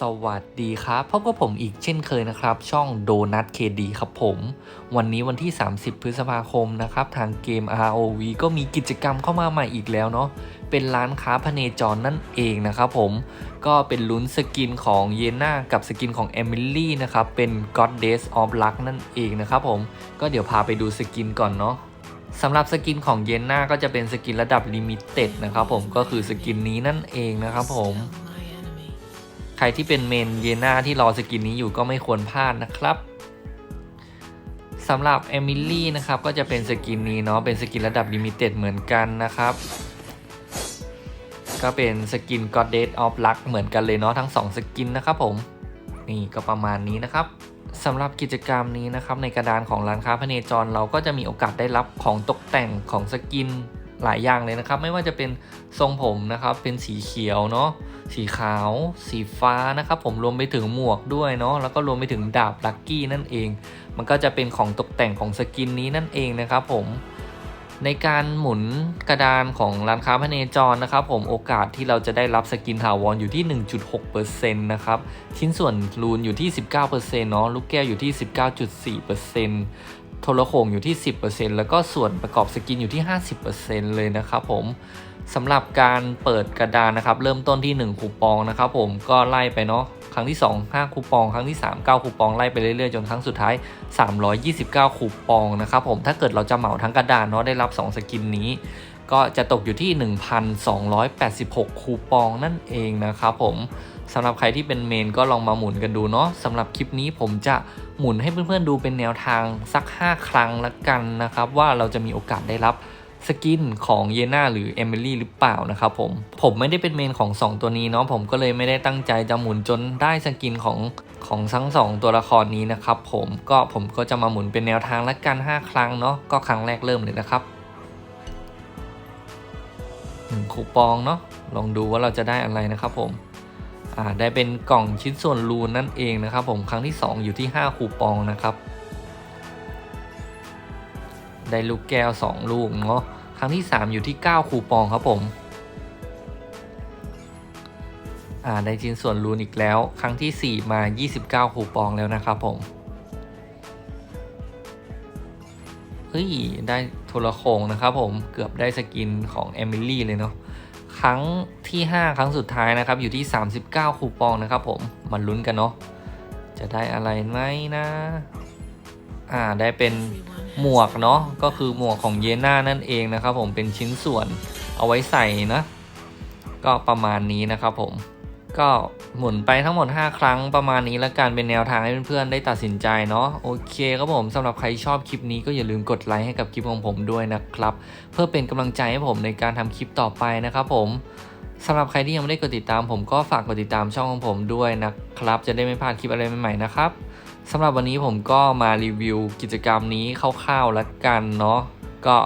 สวัสดีครับพบกับผมอีกเช่นเคยนะครับ ช่องโดนัทเคดีครับผม วันนี้วันที่ 30 พฤษภาคมนะครับ ทางเกม ROV ก็มีกิจกรรมเข้ามาใหม่อีกแล้วเนาะเป็นร้านค้าพเนจรนั่นเองนะครับผมก็เป็นลุ้นสกินของเยน่ากับสกินของเอมิลี่นะครับ เป็น Goddess of Luck นั่นเองนะครับผมก็เดี๋ยวพาไปดูสกินก่อนเนาะสำหรับสกินของเยนนาก็จะเป็นสกินระดับลิมิเต็ดนะครับผมก็คือสกินนี้นั่นเองนะครับผม ใครที่เป็นเมนเยนาที่รอสกินนี้อยู่ก็ไม่ควรพลาดนะครับสำหรับเอมิลี่นะครับก็จะเป็นสกินนี้เนาะเป็นสกินระดับลิมิเต็ดเหมือนกันนะครับ ก็เป็นสกิน Goddess of Luck เหมือนกันเลยเนาะทั้ง 2 สกินนะครับผม นี่ก็ประมาณนี้นะครับสำหรับกิจกรรมนี้นะครับในกระดานของร้านค้าพเนจรเราก็จะมีโอกาสได้รับของตกแต่งของสกิน หลายอย่างเลยนะครับ ไม่ว่าจะเป็นทรงผมนะครับ เป็นสีเขียวเนาะสีขาว สีฟ้านะครับ ผมรวมไปถึงหมวกด้วยเนาะแล้วก็รวมไปถึงดาบลักกี้นั่นเอง มันก็จะเป็นของตกแต่งของสกินนี้นั่นเองนะครับ ผมในการหมุนกระดานของร้านค้าพเนจรนะครับ ผมโอกาสที่เราจะได้รับสกินถาวรอยู่ที่ 1.6%นะครับชิ้นส่วนรูนอยู่ที่ 19%เนาะลูกแก้วอยู่ที่ 19.4% โทรโขงอยู่ที่ 10%แล้วก็ส่วนประกอบสกินอยู่ที่ 50%เลยนะครับผมสำหรับการเปิดกระดานนะครับ เริ่มต้นที่ 1 คูปองนะครับผมก็ไล่ไปเนาะครั้งที่ 2 5 คูปอง ครั้งที่ 3 9 คูปองไล่ไปเรื่อยๆ จนครั้งสุดท้าย 329 คูปองนะครับผมถ้าเกิดเราจะเหมาทั้งกระดานเนาะได้รับ 2 สกินนี้ ก็จะตกอยู่ที่ 1,286 คูปองนั่นเองนะครับผมสำหรับใครที่เป็นเมนก็ลองมาหมุนกันดูเนาะสำหรับคลิปนี้ผมจะหมุนให้เพื่อนๆดูเป็นแนวทางสัก 5 ครั้งละกันนะครับ ว่าเราจะมีโอกาสได้รับสกินของเยน่าหรือเอมิลี่หรือเปล่านะครับผม ผมไม่ได้เป็นเมนของ 2 ตัวนี้เนาะผมก็เลยไม่ได้ตั้งใจจะหมุนจนได้สกินของของทั้ง 2 ตัวละครนี้นะครับผมก็ผมก็จะมาหมุนเป็นแนวทางละกัน 5 ครั้งเนาะก็ครั้งแรกเริ่มเลยนะครับ คูปองเนาะลองดูว่าเราจะได้อะไรนะครับผมได้เป็นกล่องชิ้นส่วนรูนนั่นเองนะครับ ผมครั้งที่ 2 อยู่ที่ 5 คูปองนะครับ ได้ลูกแก้ว 2 ลูกเนาะครั้งที่ 3 อยู่ที่ 9 คูปองครับผมได้ชิ้นส่วนรูนอีกแล้ว ครั้งที่ 4 มา 29 คูปองแล้วนะครับผม เฮ้ย ได้โทรโขงนะครับผมเกือบได้สกินของเอมิลี่เลยเนาะครั้งที่ 5 ครั้งสุดท้ายนะครับ อยู่ที่ 39 คูปองนะครับผมมาลุ้นกันเนาะจะได้อะไรไหมนะ อ่าได้เป็นหมวกเนาะก็คือหมวกของเยน่านั่นเองนะครับผมเป็นชิ้นส่วนเอาไว้ใส่นะ ก็ประมาณนี้นะครับผม ก็หมุนไปทั้งหมด 5 ครั้งประมาณนี้แล้วกันเป็นแนวทางให้เพื่อนๆได้ตัดสินใจเนาะโอเคครับผมสำหรับใครชอบคลิปนี้ก็อย่าลืมกดไลค์ให้กับคลิปของผมด้วยนะครับ เพื่อเป็นกำลังใจให้ผมในการทำคลิปต่อไปนะครับผมสำหรับใครที่ยังไม่ได้กดติดตามผมก็ฝากกดติดตามช่องของผมด้วยนะครับ จะได้ไม่พลาดคลิปอะไรใหม่ๆนะครับสำหรับวันนี้ผมก็มารีวิวกิจกรรมนี้คร่าวๆแล้วกันเนาะก็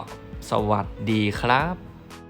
สวัสดีครับ